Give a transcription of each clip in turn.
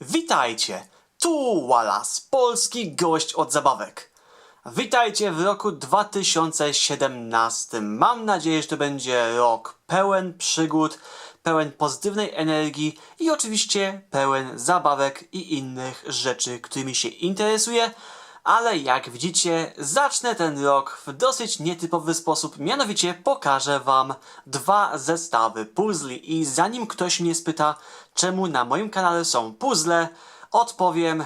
Witajcie! Tu Wallace, polski gość od zabawek. Witajcie w roku 2017. Mam nadzieję, że to będzie rok pełen przygód, pełen pozytywnej energii i oczywiście pełen zabawek i innych rzeczy, którymi się interesuję. Ale jak widzicie, zacznę ten rok w dosyć nietypowy sposób, mianowicie pokażę wam dwa zestawy puzli i zanim ktoś mnie spyta, czemu na moim kanale są puzzle, odpowiem,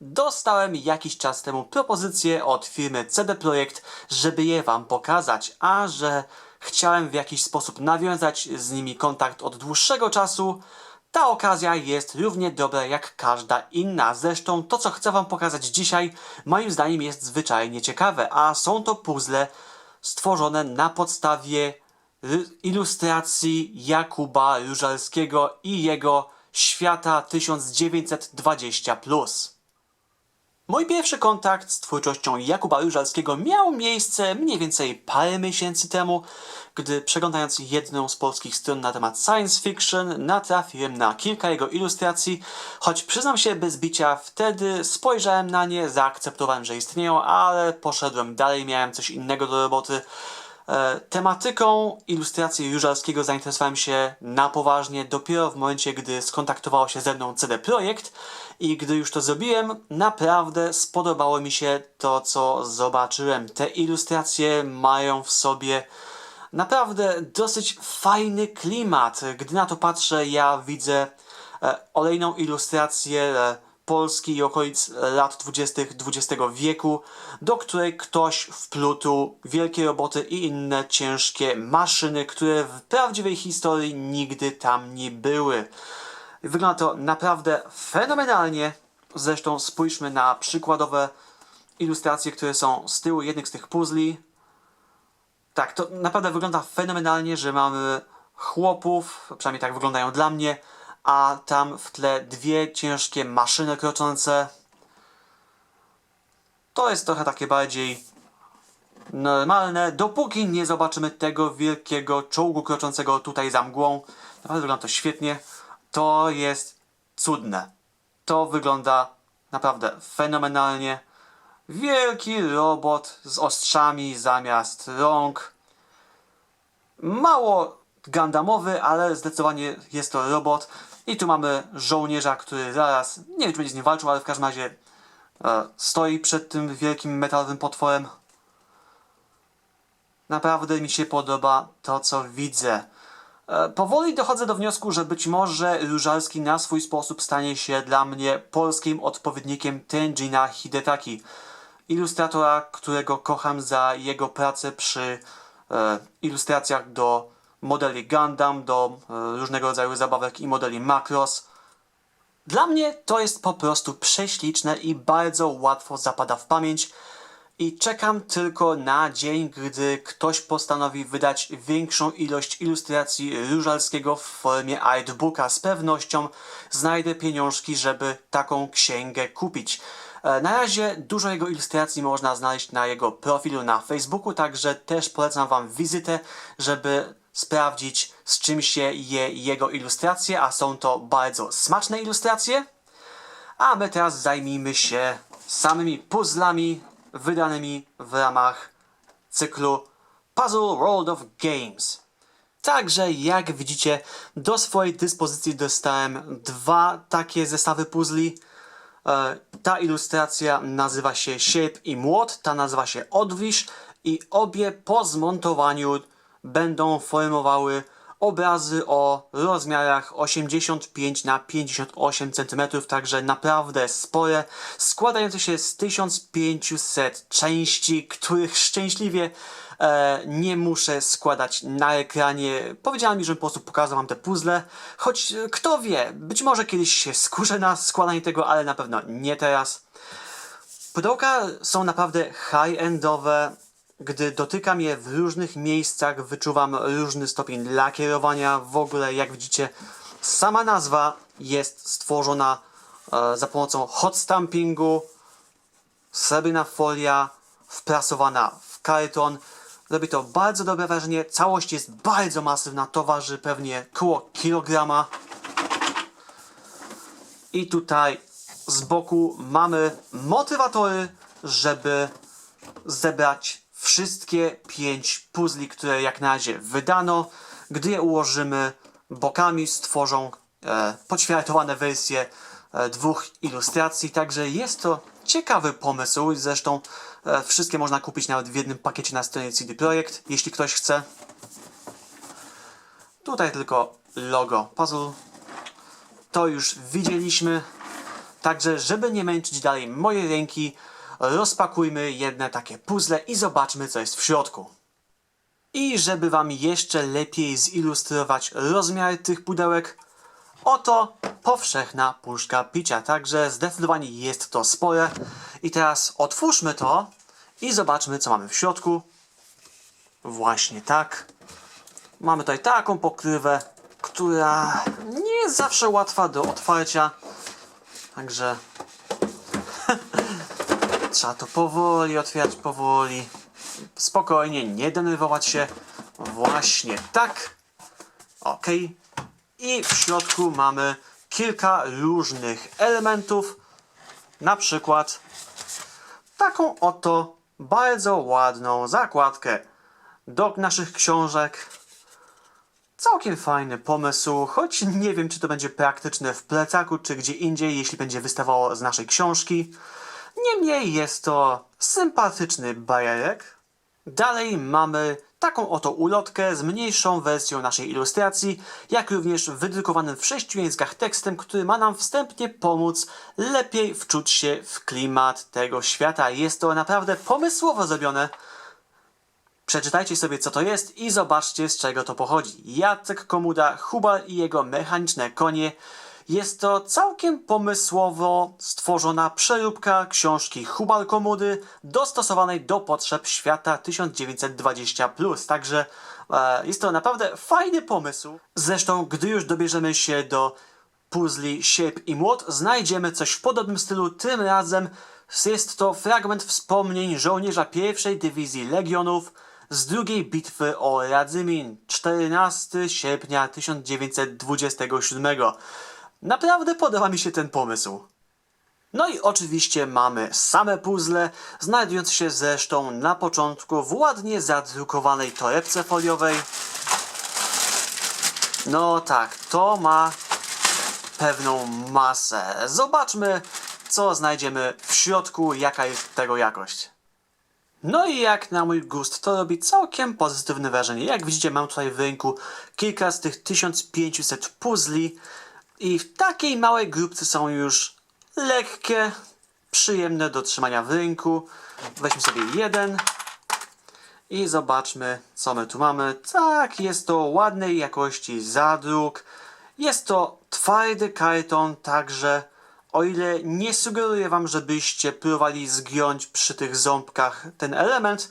dostałem jakiś czas temu propozycję od firmy CD Projekt, żeby je wam pokazać, a że chciałem w jakiś sposób nawiązać z nimi kontakt od dłuższego czasu, ta okazja jest równie dobra jak każda inna. Zresztą to, co chcę Wam pokazać dzisiaj, moim zdaniem jest zwyczajnie ciekawe, a są to puzzle stworzone na podstawie ry- ilustracji Jakuba Różalskiego i jego Świata 1920+. Mój pierwszy kontakt z twórczością Jakuba Różalskiego miał miejsce mniej więcej parę miesięcy temu, gdy przeglądając jedną z polskich stron na temat science fiction natrafiłem na kilka jego ilustracji, choć przyznam się bez bicia wtedy spojrzałem na nie, zaakceptowałem, że istnieją, ale poszedłem dalej, miałem coś innego do roboty. E, Tematyką ilustracji Różalskiego zainteresowałem się na poważnie dopiero w momencie, gdy skontaktowało się ze mną CD Projekt i gdy już to zrobiłem, naprawdę spodobało mi się to, co zobaczyłem. Te ilustracje mają w sobie naprawdę dosyć fajny klimat. Gdy na to patrzę, ja widzę e, olejną ilustrację e, Polski i okolic lat 20. XX wieku, do której ktoś wplótł wielkie roboty i inne ciężkie maszyny, które w prawdziwej historii nigdy tam nie były. Wygląda to naprawdę fenomenalnie. Zresztą spójrzmy na przykładowe ilustracje, które są z tyłu jednych z tych puzli. Tak, to naprawdę wygląda fenomenalnie, że mamy chłopów, przynajmniej tak wyglądają dla mnie, a tam w tle dwie ciężkie maszyny kroczące. To jest trochę takie bardziej normalne, dopóki nie zobaczymy tego wielkiego czołgu kroczącego tutaj za mgłą. Naprawdę wygląda to świetnie. To jest cudne. To wygląda naprawdę fenomenalnie. Wielki robot z ostrzami zamiast rąk. Mało gandamowy, ale zdecydowanie jest to robot. I tu mamy żołnierza, który zaraz, nie wiem czy będzie z nim walczył, ale w każdym razie e, stoi przed tym wielkim metalowym potworem. Naprawdę mi się podoba to, co widzę. E, Powoli dochodzę do wniosku, że być może Różalski na swój sposób stanie się dla mnie polskim odpowiednikiem Tenjina Hidetaki, ilustratora, którego kocham za jego pracę przy e, ilustracjach do modeli Gundam, do e, różnego rodzaju zabawek i modeli Macross. Dla mnie to jest po prostu prześliczne i bardzo łatwo zapada w pamięć. I czekam tylko na dzień, gdy ktoś postanowi wydać większą ilość ilustracji Różalskiego w formie artbooka. Z pewnością znajdę pieniążki, żeby taką księgę kupić. E, Na razie dużo jego ilustracji można znaleźć na jego profilu na Facebooku, także też polecam Wam wizytę, żeby sprawdzić z czym się je jego ilustracje, a są to bardzo smaczne ilustracje. A my teraz zajmijmy się samymi puzzlami wydanymi w ramach cyklu Puzzle World of Games. Także jak widzicie, do swojej dyspozycji dostałem dwa takie zestawy puzli. E, Ta ilustracja nazywa się Sierp i Młot, ta nazywa się Odwisz i obie po zmontowaniu będą formowały obrazy o rozmiarach 85 na 58 cm, także naprawdę spore, składające się z 1500 części, których szczęśliwie e, nie muszę składać na ekranie. Powiedziałem mi, że po prostu pokazał wam te puzzle, choć e, kto wie, być może kiedyś się skuszę na składanie tego, ale na pewno nie teraz. Pudełka są naprawdę high-endowe. Gdy dotykam je w różnych miejscach, wyczuwam różny stopień lakierowania. W ogóle, jak widzicie, sama nazwa jest stworzona e, za pomocą hot stampingu, srebrna folia wprasowana w karton. Robi to bardzo dobre wrażenie. Całość jest bardzo masywna, to waży pewnie koło kilograma. I tutaj z boku mamy motywatory, żeby zebrać wszystkie pięć puzli, które jak na razie wydano. Gdy je ułożymy, bokami stworzą e, podświatowane wersje e, dwóch ilustracji, także jest to ciekawy pomysł. Zresztą e, wszystkie można kupić nawet w jednym pakiecie na stronie CD Projekt, jeśli ktoś chce. Tutaj tylko logo puzzle. To już widzieliśmy. Także, żeby nie męczyć dalej mojej ręki, rozpakujmy jedne takie puzzle i zobaczmy, co jest w środku. I żeby Wam jeszcze lepiej zilustrować rozmiary tych pudełek, oto powszechna puszka picia. Także zdecydowanie jest to spore. I teraz otwórzmy to i zobaczmy, co mamy w środku. Właśnie tak. Mamy tutaj taką pokrywę, która nie jest zawsze łatwa do otwarcia. Także trzeba to powoli otwierać, powoli. Spokojnie, nie denerwować się. Właśnie tak. Ok. I w środku mamy kilka różnych elementów. Na przykład taką oto bardzo ładną zakładkę do naszych książek. Całkiem fajny pomysł, choć nie wiem, czy to będzie praktyczne w plecaku, czy gdzie indziej, jeśli będzie wystawało z naszej książki. Niemniej jest to sympatyczny bajerek. Dalej mamy taką oto ulotkę z mniejszą wersją naszej ilustracji, jak również wydrukowanym w sześciu językach tekstem, który ma nam wstępnie pomóc lepiej wczuć się w klimat tego świata. Jest to naprawdę pomysłowo zrobione. Przeczytajcie sobie, co to jest i zobaczcie, z czego to pochodzi. Jacek Komuda, Hubal i jego mechaniczne konie. Jest to całkiem pomysłowo stworzona przeróbka książki Hubal Komudy dostosowanej do potrzeb świata 1920+. Także e, jest to naprawdę fajny pomysł. Zresztą, gdy już dobierzemy się do puzli Sierp i Młot, znajdziemy coś w podobnym stylu. Tym razem jest to fragment wspomnień żołnierza pierwszej dywizji Legionów z drugiej bitwy o Radzymin 14 sierpnia 1927. Naprawdę podoba mi się ten pomysł. No i oczywiście mamy same puzzle, znajdujące się zresztą na początku w ładnie zadrukowanej torebce foliowej. No tak, to ma pewną masę. Zobaczmy, co znajdziemy w środku, jaka jest tego jakość. No i jak na mój gust, to robi całkiem pozytywne wrażenie. Jak widzicie, mam tutaj w ręku kilka z tych 1500 puzli i w takiej małej grupce są już lekkie, przyjemne do trzymania w ręku. Weźmy sobie jeden i zobaczmy, co my tu mamy. Tak, jest to ładnej jakości zadruk. Jest to twardy karton, także o ile nie sugeruję wam, żebyście próbowali zgiąć przy tych ząbkach ten element,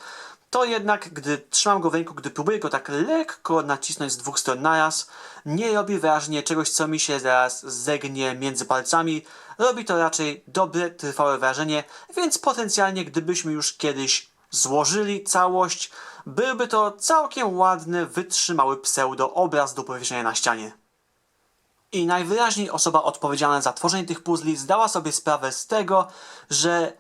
to jednak, gdy trzymam go w ręku, gdy próbuję go tak lekko nacisnąć z dwóch stron naraz, nie robi wrażenia czegoś, co mi się zaraz zegnie między palcami. Robi to raczej dobre, trwałe wrażenie, więc potencjalnie, gdybyśmy już kiedyś złożyli całość, byłby to całkiem ładny, wytrzymały pseudo-obraz do powieszenia na ścianie. I najwyraźniej osoba odpowiedzialna za tworzenie tych puzli zdała sobie sprawę z tego, że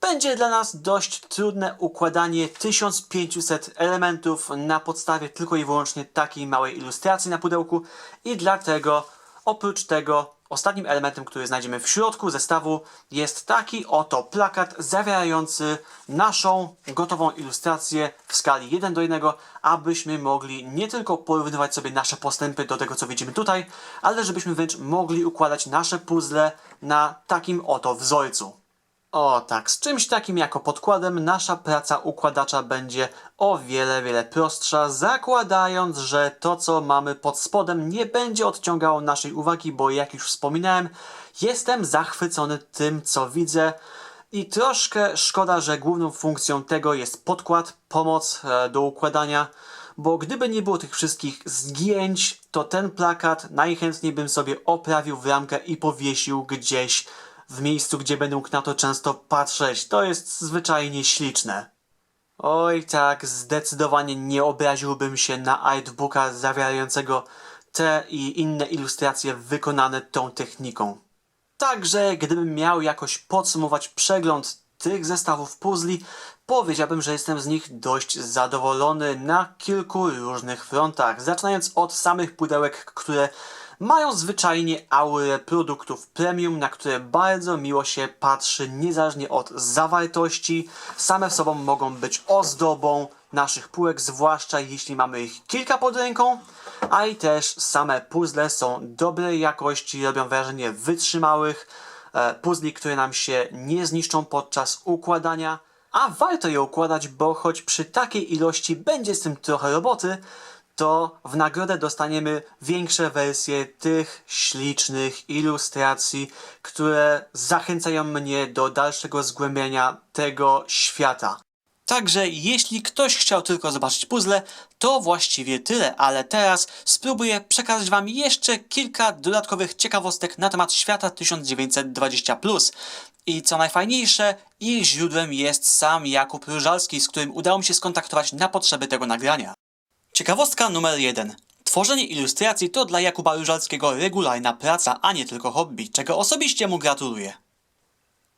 będzie dla nas dość trudne układanie 1500 elementów na podstawie tylko i wyłącznie takiej małej ilustracji na pudełku i dlatego oprócz tego ostatnim elementem, który znajdziemy w środku zestawu jest taki oto plakat zawierający naszą gotową ilustrację w skali 1 do 1, abyśmy mogli nie tylko porównywać sobie nasze postępy do tego, co widzimy tutaj, ale żebyśmy wręcz mogli układać nasze puzzle na takim oto wzorcu. O tak, z czymś takim jako podkładem nasza praca układacza będzie o wiele, wiele prostsza, zakładając, że to co mamy pod spodem nie będzie odciągało naszej uwagi, bo jak już wspominałem, jestem zachwycony tym co widzę. I troszkę szkoda, że główną funkcją tego jest podkład, pomoc e, do układania, bo gdyby nie było tych wszystkich zgięć, to ten plakat najchętniej bym sobie oprawił w ramkę i powiesił gdzieś w miejscu, gdzie będę mógł na to często patrzeć. To jest zwyczajnie śliczne. Oj tak, zdecydowanie nie obraziłbym się na artbooka zawierającego te i inne ilustracje wykonane tą techniką. Także gdybym miał jakoś podsumować przegląd tych zestawów puzli, powiedziałbym, że jestem z nich dość zadowolony na kilku różnych frontach. Zaczynając od samych pudełek, które mają zwyczajnie aurę produktów premium, na które bardzo miło się patrzy, niezależnie od zawartości. Same w sobą mogą być ozdobą naszych półek, zwłaszcza jeśli mamy ich kilka pod ręką, a i też same puzzle są dobrej jakości, robią wrażenie wytrzymałych e, puzli, które nam się nie zniszczą podczas układania. A warto je układać, bo choć przy takiej ilości będzie z tym trochę roboty, to w nagrodę dostaniemy większe wersje tych ślicznych ilustracji, które zachęcają mnie do dalszego zgłębiania tego świata. Także jeśli ktoś chciał tylko zobaczyć puzzle, to właściwie tyle, ale teraz spróbuję przekazać Wam jeszcze kilka dodatkowych ciekawostek na temat świata 1920. I co najfajniejsze, ich źródłem jest sam Jakub Różalski, z którym udało mi się skontaktować na potrzeby tego nagrania. Ciekawostka numer jeden. Tworzenie ilustracji to dla Jakuba Różalskiego regularna praca, a nie tylko hobby, czego osobiście mu gratuluję.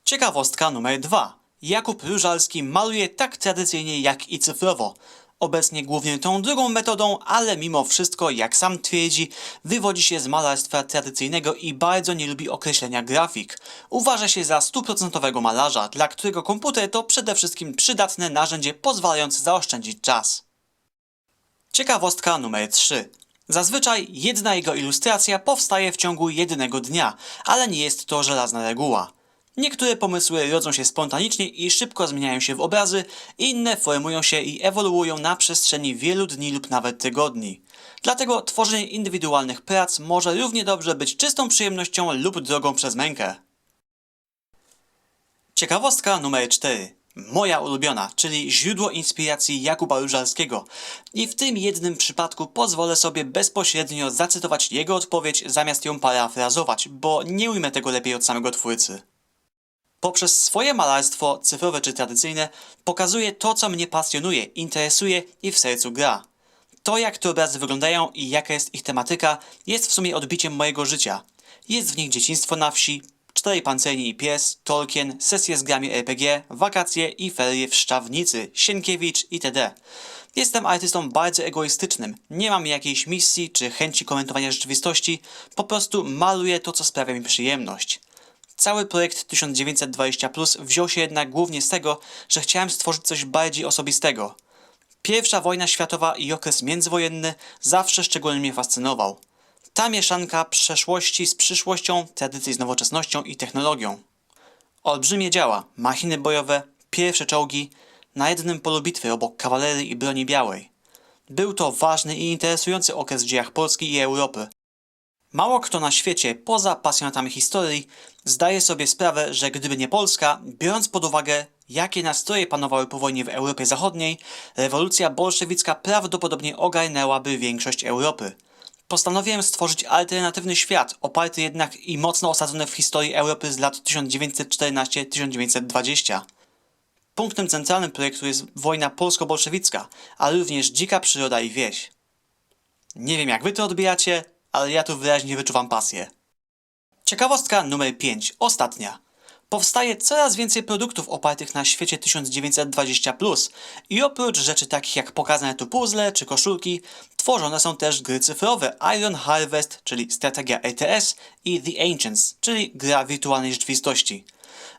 Ciekawostka numer dwa. Jakub Różalski maluje tak tradycyjnie jak i cyfrowo. Obecnie głównie tą drugą metodą, ale mimo wszystko, jak sam twierdzi, wywodzi się z malarstwa tradycyjnego i bardzo nie lubi określenia grafik. Uważa się za stuprocentowego malarza, dla którego komputer to przede wszystkim przydatne narzędzie pozwalające zaoszczędzić czas. Ciekawostka numer 3. Zazwyczaj jedna jego ilustracja powstaje w ciągu jednego dnia, ale nie jest to żelazna reguła. Niektóre pomysły rodzą się spontanicznie i szybko zmieniają się w obrazy, inne formują się i ewoluują na przestrzeni wielu dni lub nawet tygodni. Dlatego tworzenie indywidualnych prac może równie dobrze być czystą przyjemnością lub drogą przez mękę. Ciekawostka numer 4. Moja ulubiona, czyli źródło inspiracji Jakuba Różalskiego. I w tym jednym przypadku pozwolę sobie bezpośrednio zacytować jego odpowiedź zamiast ją parafrazować, bo nie ujmę tego lepiej od samego twórcy. Poprzez swoje malarstwo, cyfrowe czy tradycyjne, pokazuje to, co mnie pasjonuje, interesuje i w sercu gra. To, jak te obrazy wyglądają i jaka jest ich tematyka, jest w sumie odbiciem mojego życia. Jest w nich dzieciństwo na wsi, Czterej pancerni i pies, Tolkien, sesje z grami RPG, wakacje i ferie w Szczawnicy, Sienkiewicz itd. Jestem artystą bardzo egoistycznym. Nie mam jakiejś misji czy chęci komentowania rzeczywistości, po prostu maluję to, co sprawia mi przyjemność. Cały projekt 1920 Plus wziął się jednak głównie z tego, że chciałem stworzyć coś bardziej osobistego. Pierwsza wojna światowa i okres międzywojenny zawsze szczególnie mnie fascynował. Ta mieszanka przeszłości z przyszłością, tradycji z nowoczesnością i technologią. Olbrzymie działa, machiny bojowe, pierwsze czołgi, na jednym polu bitwy obok kawalerii i broni białej. Był to ważny i interesujący okres w dziejach Polski i Europy. Mało kto na świecie, poza pasjonatami historii, zdaje sobie sprawę, że gdyby nie Polska, biorąc pod uwagę, jakie nastroje panowały po wojnie w Europie Zachodniej, rewolucja bolszewicka prawdopodobnie ogarnęłaby większość Europy. Postanowiłem stworzyć alternatywny świat, oparty jednak i mocno osadzony w historii Europy z lat 1914-1920. Punktem centralnym projektu jest wojna polsko-bolszewicka, a również dzika przyroda i wieś. Nie wiem jak wy to odbijacie, ale ja tu wyraźnie wyczuwam pasję. Ciekawostka numer 5, ostatnia. Powstaje coraz więcej produktów opartych na świecie 1920 i oprócz rzeczy takich jak pokazane tu puzzle czy koszulki, tworzone są też gry cyfrowe Iron Harvest, czyli strategia RTS i The Ancients, czyli gra wirtualnej rzeczywistości.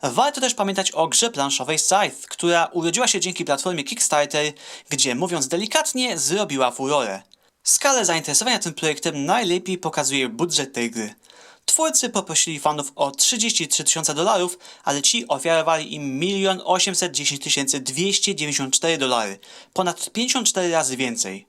Warto też pamiętać o grze planszowej Scythe, która urodziła się dzięki platformie Kickstarter, gdzie mówiąc delikatnie zrobiła furorę. Skalę zainteresowania tym projektem najlepiej pokazuje budżet tej gry. Twórcy poprosili fanów o 33 tysiące dolarów, ale ci ofiarowali im 1 810 294 dolary, ponad 54 razy więcej.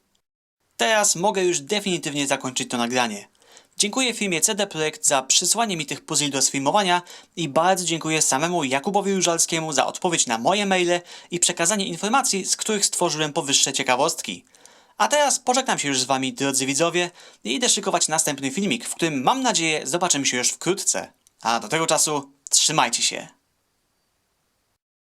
Teraz mogę już definitywnie zakończyć to nagranie. Dziękuję firmie CD Projekt za przysłanie mi tych puzli do sfilmowania i bardzo dziękuję samemu Jakubowi Różalskiemu za odpowiedź na moje maile i przekazanie informacji, z których stworzyłem powyższe ciekawostki. A teraz pożegnam się już z wami, drodzy widzowie, i idę szykować następny filmik, w którym mam nadzieję zobaczymy się już wkrótce. A do tego czasu trzymajcie się.